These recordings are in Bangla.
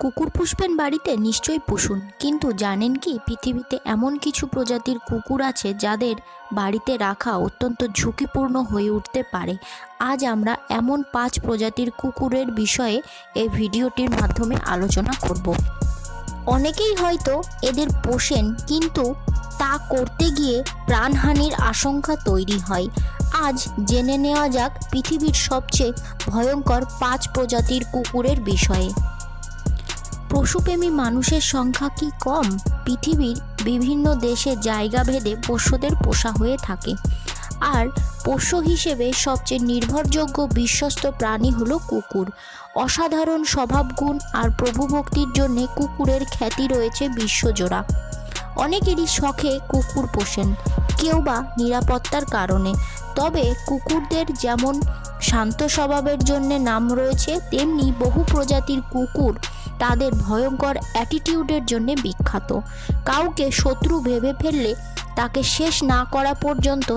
কুকুর পুষবেন বাড়িতে নিশ্চয়ই পুষুন, কিন্তু জানেন কি পৃথিবীতে এমন কিছু প্রজাতির কুকুর আছে যাদের বাড়িতে রাখা অত্যন্ত ঝুঁকিপূর্ণ হয়ে উঠতে পারে। আজ আমরা এমন পাঁচ প্রজাতির কুকুরের বিষয়ে এই ভিডিওটির মাধ্যমে আলোচনা করব। অনেকেই হয়তো এদের পোষেন, কিন্তু তা করতে গিয়ে প্রাণহানির আশঙ্কা তৈরি হয়। আজ জেনে নেওয়া যাক পৃথিবীর সবচেয়ে ভয়ঙ্কর পাঁচ প্রজাতির কুকুরের বিষয়ে। পশুপ্রেমী মানুষের সংখ্যা কি কম? পৃথিবীর বিভিন্ন দেশে জায়গা ভেদে পশুদের পোষা হয়ে থাকে। আর পোষ্য হিসেবে সবচেয়ে নির্ভরযোগ্য বিশ্বস্ত প্রাণী হলো কুকুর। অসাধারণ স্বভাবগুণ আর প্রভুভক্তির জন্য কুকুরের খ্যাতি রয়েছে বিশ্বজোড়া। অনেকেরই শখে কুকুর পোষেন, কেউ বা নিরাপত্তার কারণে। তবে কুকুরদের যেমন শান্ত স্বভাবের জন্য নাম রয়েছে, তেমনি বহু প্রজাতির কুকুর তাদের ভয়ঙ্কর অ্যাটিটিউডের জন্য বিখ্যাত। কাউকে শত্রু ভেবে ফেললে তাকে শেষ না করা পর্যন্ত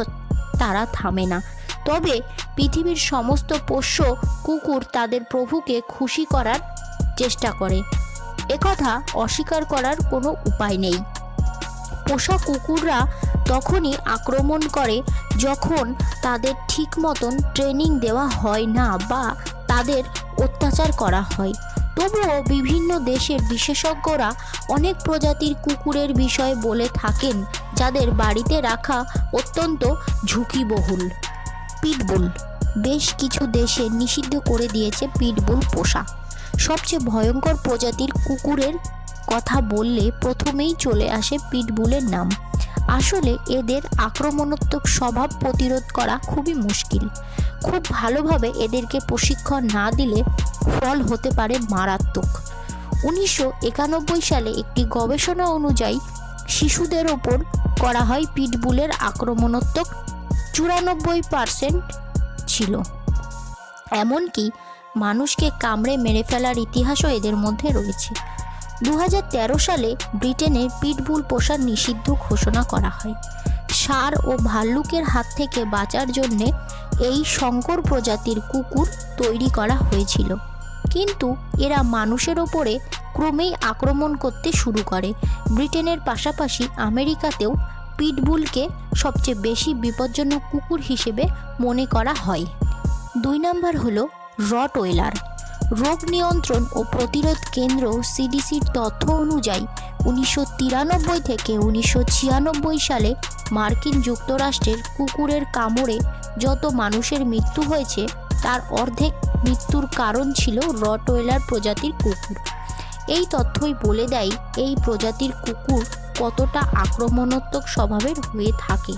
তারা থামে না। তবে পৃথিবীর সমস্ত পোষ্য কুকুর তাদের প্রভুকে খুশি করার চেষ্টা করে। একথা অস্বীকার করার কোনো উপায় নেই। পোষা কুকুররা তখনই আক্রমণ করে যখন তাদের ঠিক মতন ট্রেনিং দেওয়া হয় না বা তাদের অত্যাচার করা হয়। তবুও বিভিন্ন দেশের বিশেষজ্ঞরা অনেক প্রজাতির কুকুরের বিষয়ে বলে থাকেন, যাদের বাড়িতে রাখা অত্যন্ত ঝুঁকিবহুল। পিটবুল, বেশ কিছু দেশে নিষিদ্ধ করে দিয়েছে পিটবুল পোষা। সবচেয়ে ভয়ঙ্কর প্রজাতির কুকুরের কথা বললে প্রথমেই চলে আসে পিটবুলের নাম। আসলে এদের আক্রমণাত্মক স্বভাব প্রতিরোধ করা খুবই মুশকিল। খুব ভালোভাবে এদেরকে প্রশিক্ষণ না দিলে ফল হতে পারে মারাত্মক। উনিশশো একানব্বই সালে একটি গবেষণা অনুযায়ী শিশুদের ওপর করা হয় পিটবুলের আক্রমণাত্মক চুরানব্বই পার্সেন্ট ছিল। এমনকি মানুষকে কামড়ে মেরে ফেলার ইতিহাসও এদের মধ্যে রয়েছে। দু হাজার তেরো সালে ব্রিটেনে পিটবুল পোষার নিষিদ্ধ ঘোষণা করা হয়। ষাঁড় ও ভাল্লুকের হাত থেকে বাঁচার জন্যে এই শঙ্কর প্রজাতির কুকুর তৈরি করা হয়েছিল। কিন্তু এরা মানুষের ওপরে ক্রমেই আক্রমণ করতে শুরু করে। ব্রিটেনের পাশাপাশি আমেরিকাতেও পিটবুলকে সবচেয়ে বেশি বিপজ্জনক কুকুর হিসেবে মনে করা হয়। দুই নম্বর হলো রট ওয়েলার রোগ নিয়ন্ত্রণ ও প্রতিরোধ কেন্দ্র সিডিসির তথ্য অনুযায়ী উনিশশো তিরানব্বই থেকে উনিশশো ছিয়ানব্বই সালে মার্কিন যুক্তরাষ্ট্রের কুকুরের কামড়ে যত মানুষের মৃত্যু হয়েছে, তার অর্ধেক মৃত্যুর কারণ ছিল রটওয়েলার প্রজাতির কুকুর। এই তথ্যই বলে দেয়, এই প্রজাতির কুকুর কতটা আক্রমণাত্মক স্বভাবের হয়ে থাকে।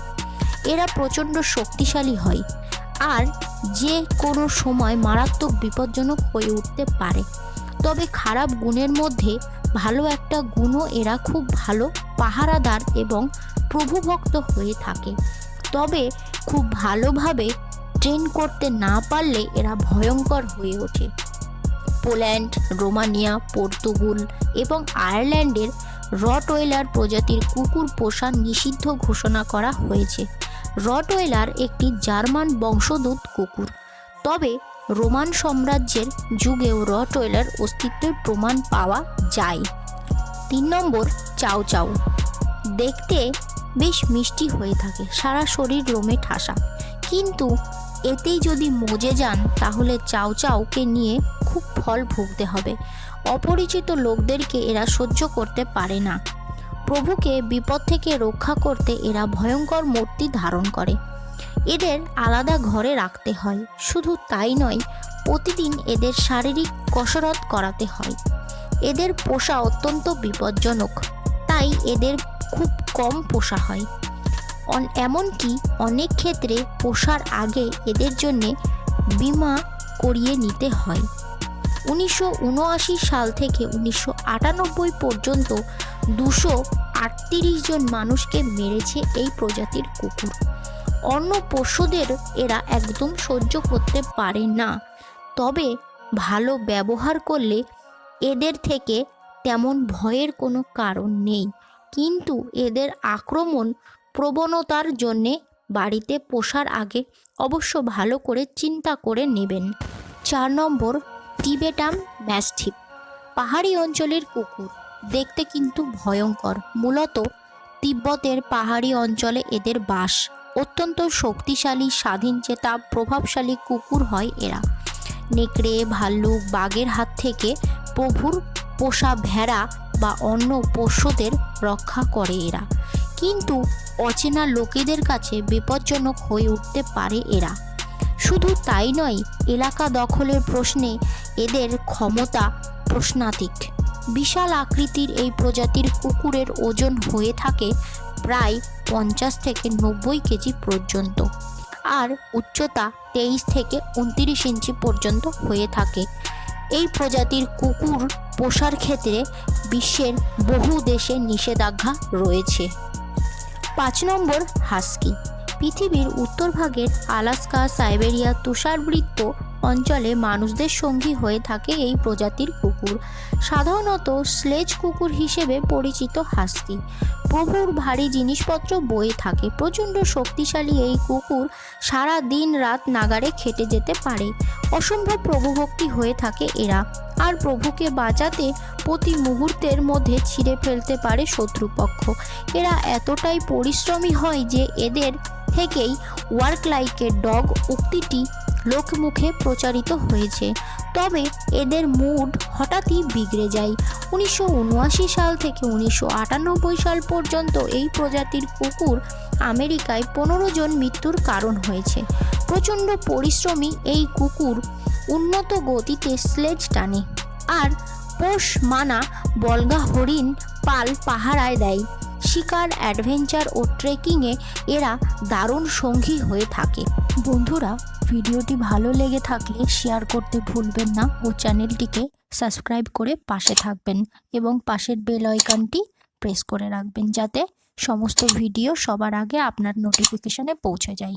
এরা প্রচণ্ড শক্তিশালী হয় আর যে কোনো সময় মারাত্মক বিপজ্জনক হয়ে উঠতে পারে। তবে খারাপ গুণের মধ্যে ভালো একটা গুণও এরা খুব ভালো পাহারাদার এবং প্রভুভক্ত হয়ে থাকে। তবে খুব ভালোভাবে ট্রেন করতে না পারলে এরা ভয়ঙ্কর হয়ে ওঠে। পোল্যান্ড, রোমানিয়া, পর্তুগুল এবং আয়ারল্যান্ডের রটওয়েলার প্রজাতির কুকুর পোষা নিষিদ্ধ ঘোষণা করা হয়েছে। রটওয়েলার একটি জার্মান বংশোদ্ভূত কুকুর। তবে রোমান সাম্রাজ্যের যুগেও রটওয়েলার অস্তিত্বের প্রমাণ পাওয়া যায়। তিন নম্বর চাউ চাউ দেখতে বেশ মিষ্টি হয়ে থাকে, সারা শরীর রোমে ঠাসা। কিন্তু এতেই যদি মজে যান, তাহলে চাউ চাউকে নিয়ে খুব ফল ভুগতে হবে। অপরিচিত লোকদেরকে এরা সহ্য করতে পারে না। প্রভুকে বিপদ থেকে রক্ষা করতে এরা ভয়ঙ্কর মূর্তি ধারণ করে। এদের আলাদা ঘরে রাখতে হয়। শুধু তাই নয়, প্রতিদিন এদের শারীরিক কসরত করাতে হয়। এদের পোষা অত্যন্ত বিপজ্জনক। তাই এদের খুব কম পোষা হয়। এমনকি অনেক ক্ষেত্রে পোষার আগে এদের জন্যে বিমা করিয়ে নিতে হয়। উনিশশো উনআশি সাল থেকে উনিশশো আটানব্বই পর্যন্ত দুশো আটত্রিশ জন মানুষকে মেরেছে এই প্রজাতির কুকুর। অন্য পশুদের এরা একদম সহ্য করতে পারে না। তবে ভালো ব্যবহার করলে এদের থেকে তেমন ভয়ের কোনো কারণ নেই। কিন্তু এদের আক্রমণ প্রবণতার জন্যে বাড়িতে পোষার আগে অবশ্য ভালো করে চিন্তা করে নেবেন। চার নম্বর, টিবেটাম ম্যাস্টিফ পাহাড়ি অঞ্চলের কুকুর। দেখতে কিন্তু ভয়ঙ্কর। মূলত তিব্বতের পাহাড়ি অঞ্চলে এদের বাস। অত্যন্ত শক্তিশালী স্বাধীনচেতা প্রভাবশালী কুকুর হয় এরা। নেকড়ে, ভাল্লুক, বাঘের হাত থেকে প্রভুর পোষা ভেড়া বা অন্য পোষ্যদের রক্ষা করে এরা। কিন্তু অচেনা লোকেদের কাছে বিপজ্জনক হয়ে উঠতে পারে এরা। শুধু তাই নয়, এলাকা দখলের প্রশ্নে এদের ক্ষমতা প্রশ্নাতীত। বিশাল আকৃতির এই প্রজাতির কুকুরের ওজন হয়ে থাকে প্রায় পঞ্চাশ থেকে নব্বই কেজি পর্যন্ত আর উচ্চতা তেইশ থেকে উনত্রিশ ইঞ্চি পর্যন্ত হয়ে থাকে। এই প্রজাতির কুকুর পোষার ক্ষেত্রে বিশ্বের বহু দেশে নিষেধাজ্ঞা রয়েছে। পাঁচ নম্বর হাস্কি। পৃথিবীর উত্তরভাগের আলাস্কা, সাইবেরিয়া, তুষারবৃত্ত অঞ্চলে মানুষদের সঙ্গী হয়ে থাকে এই প্রজাতির কুকুর সাধারণত স্লেজ কুকুর হিসেবে পরিচিত হাস্তি প্রভুর ভারী জিনিসপত্র বয়ে থাকে। প্রচণ্ড শক্তিশালী এই কুকুর সারা দিন রাত নাগারে খেটে যেতে পারে। অসম্ভব প্রভুভক্তি হয়ে থাকে এরা। আর প্রভুকে বাঁচাতে প্রতি মুহূর্তের মধ্যে ছিঁড়ে ফেলতে পারে শত্রুপক্ষ। এরা এতটাই পরিশ্রমী হয় যে এদের থেকেই ওয়ার্ক লাইকের ডগ উক্তিটি লোকমুখে প্রচারিত হয়েছে। তবে এদের মুড হঠাৎই বিগড়ে যায়। উনিশশো উনআশি সাল থেকে উনিশশো আটানব্বই সাল পর্যন্ত এই প্রজাতির কুকুর আমেরিকায় পনেরো জন মৃত্যুর কারণ হয়েছে। প্রচণ্ড পরিশ্রমী এই কুকুর উন্নত গতিতে স্লেজ টানে আর পোষ মানা বলগা হরিণ পাল পাহারায় দেয়। শিকার, অ্যাডভেঞ্চার ও ট্রেকিংয়ে এরা দারুণ সঙ্গী হয়ে থাকে। বন্ধুরা ভিডিওটি ভালো লেগে থাকলে শেয়ার করতে ভুলবেন না ও চ্যানেলটিকে সাবস্ক্রাইব করে পাশে থাকবেন এবং পাশের বেল আইকনটি প্রেস করে রাখবেন যাতে সমস্ত ভিডিও সবার আগে আপনার নোটিফিকেশনে পৌঁছে যায়।